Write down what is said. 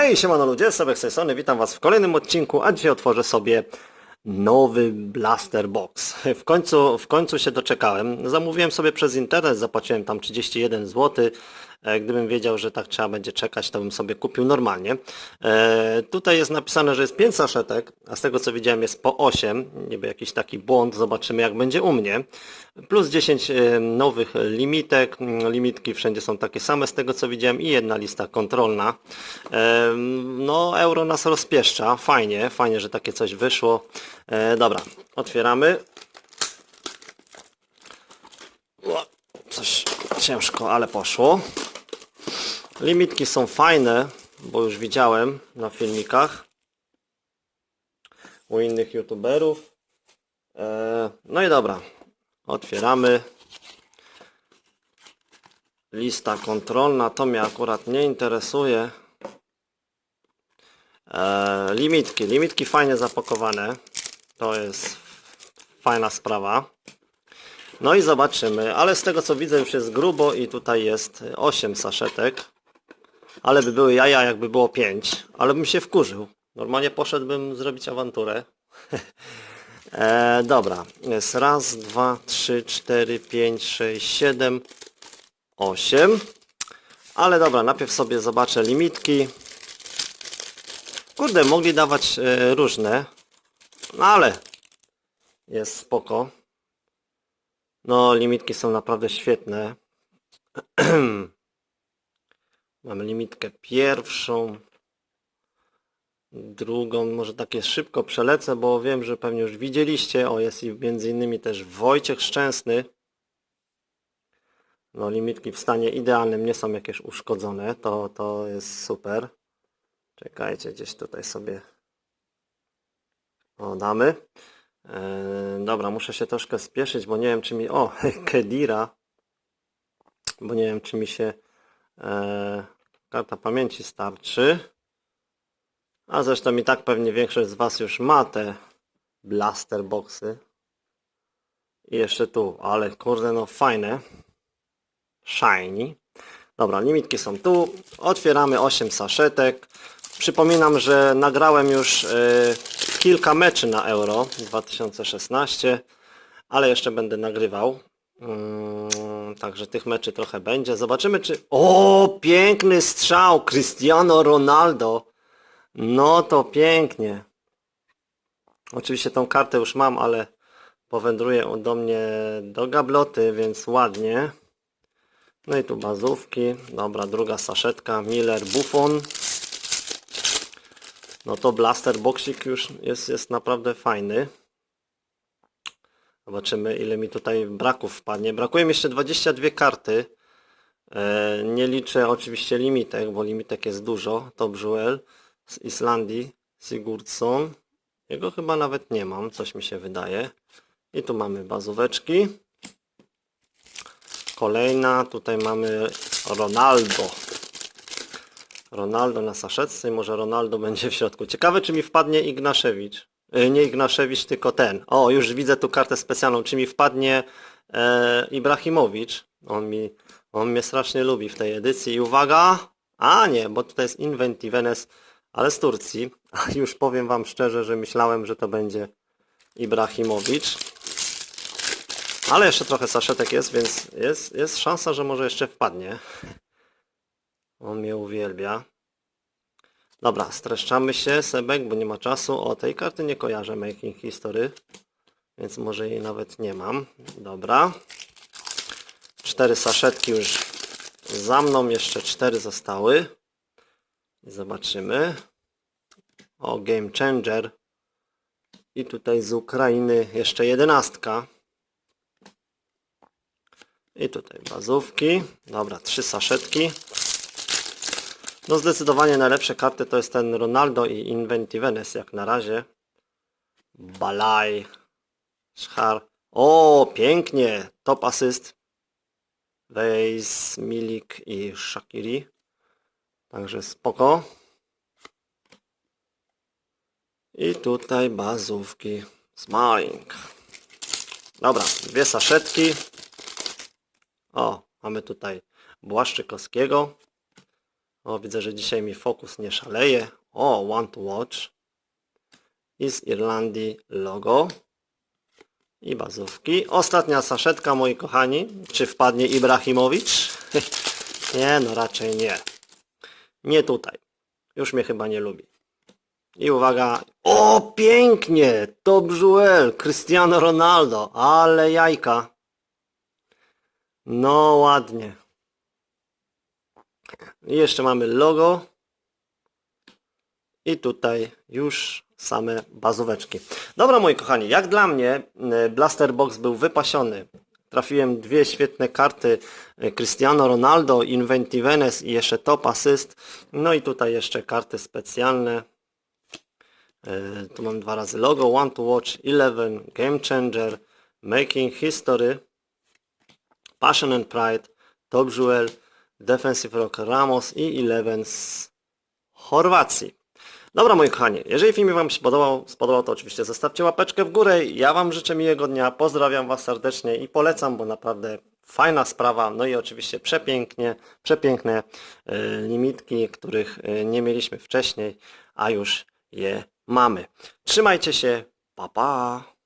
Hej, siemano ludzie, Sebek strony, witam was w kolejnym odcinku, a dzisiaj otworzę sobie nowy Blaster Box. W końcu, w końcu się doczekałem. Zamówiłem sobie przez internet, zapłaciłem tam 31 zł. E, Gdybym wiedział, że tak trzeba będzie czekać, to bym sobie kupił normalnie. E, tutaj jest napisane, że jest 5 saszetek, a z tego co widziałem jest po 8. Niby jakiś taki błąd, zobaczymy jak będzie u mnie. Plus 10 e, nowych limitek. Mm, Limitki wszędzie są takie same z tego co widziałem i jedna lista kontrolna. No euro nas rozpieszcza, fajnie, fajnie, że takie coś wyszło. Dobra, otwieramy. Coś ciężko, ale poszło. Limitki są fajne, bo już widziałem na filmikach u innych youtuberów. E, No i dobra, otwieramy. Lista kontrolna, to mnie akurat nie interesuje. E, limitki, limitki fajnie zapakowane. To jest fajna sprawa. No i zobaczymy, ale z tego co widzę już jest grubo i tutaj jest 8 saszetek. Ale by były jaja jakby było 5, ale bym się wkurzył. Normalnie poszedłbym zrobić awanturę. e, dobra, jest raz, dwa, trzy, cztery, pięć, sześć, siedem, osiem. Ale dobra, najpierw sobie zobaczę limitki. Kurde, mogli dawać e, różne. No ale jest spoko. No, limitki są naprawdę świetne. Mamy limitkę pierwszą, drugą, może takie szybko przelecę, bo wiem, że pewnie już widzieliście, o jest i między innymi też Wojciech Szczęsny. No limitki w stanie idealnym, nie są jakieś uszkodzone, to, to jest super. Czekajcie, gdzieś tutaj sobie o, damy. Eee, dobra, muszę się troszkę spieszyć, bo nie wiem czy mi... O, Kedira. Bo nie wiem czy mi się e, karta pamięci starczy. A zresztą i tak pewnie większość z Was już ma te blaster boxy. I jeszcze tu, ale kurde no fajne. Shiny. Dobra, limitki są tu. Otwieramy 8 saszetek. Przypominam, że nagrałem już e, kilka meczy na Euro 2016, ale jeszcze będę nagrywał. Mm, Także tych meczy trochę będzie. Zobaczymy czy... O, piękny strzał! Cristiano Ronaldo! No to pięknie. Oczywiście tą kartę już mam, ale powędruje do mnie do gabloty, więc ładnie. No i tu bazówki. Dobra, druga saszetka. Miller Buffon. No to blaster boxik już jest, jest naprawdę fajny. Zobaczymy ile mi tutaj braków wpadnie. Brakuje mi jeszcze 22 karty. E, nie liczę oczywiście limitek, bo limitek jest dużo. Top Jewel z Islandii. Sigurdsson. Jego chyba nawet nie mam, coś mi się wydaje. I tu mamy bazóweczki. Kolejna, tutaj mamy Ronaldo. Ronaldo na saszetce i może Ronaldo będzie w środku. Ciekawe czy mi wpadnie Ignaszewicz. E, Nie Ignaszewicz, tylko ten. O, już widzę tu kartę specjalną. Czy mi wpadnie e, Ibrahimowicz. On, mi, on mnie strasznie lubi w tej edycji. I uwaga! A nie, bo tutaj jest Inventivenes, ale z Turcji. A już powiem wam szczerze, że myślałem, że to będzie Ibrahimowicz. Ale jeszcze trochę saszetek jest, więc jest, jest szansa, że może jeszcze wpadnie. On mnie uwielbia. Dobra, streszczamy się, Sebek, bo nie ma czasu. O, tej karty nie kojarzę, Making History. Więc może jej nawet nie mam. Dobra. Cztery saszetki już za mną, jeszcze cztery zostały. Zobaczymy. O, Game Changer. I tutaj z Ukrainy jeszcze jedenastka. I tutaj bazówki. Dobra, trzy saszetki. No zdecydowanie najlepsze karty to jest ten Ronaldo i Inventivenes jak na razie. Balaj. Szchar. O, pięknie. Top asyst. Weiss, Milik i Shakiri. Także spoko. I tutaj bazówki. Smiling. Dobra, dwie saszetki. O, mamy tutaj Błaszczykowskiego. O, widzę, że dzisiaj mi fokus nie szaleje. O, want to watch. I z Irlandii logo. I bazówki. Ostatnia saszetka, moi kochani. Czy wpadnie Ibrahimowicz? nie, no raczej nie. Nie tutaj. Już mnie chyba nie lubi. I uwaga. O, pięknie! To Brzuel, Cristiano Ronaldo. Ale jajka. No ładnie. I jeszcze mamy logo. I tutaj już same bazóweczki. Dobra moi kochani, jak dla mnie y, Blaster Box był wypasiony. Trafiłem dwie świetne karty y, Cristiano Ronaldo, Inventivenes i jeszcze Top Assist. No i tutaj jeszcze karty specjalne. Y, Tu mam dwa razy logo, One to Watch, 11, Game Changer, Making History, Passion and Pride, Top Jewel, Defensive Rock Ramos i 11 z Chorwacji. Dobra moi kochani, jeżeli film Wam się podobał, spodobał to oczywiście zostawcie łapeczkę w górę. Ja Wam życzę miłego dnia, pozdrawiam Was serdecznie i polecam, bo naprawdę fajna sprawa. No i oczywiście przepięknie, przepiękne y, limitki, których y, nie mieliśmy wcześniej, a już je mamy. Trzymajcie się, pa pa!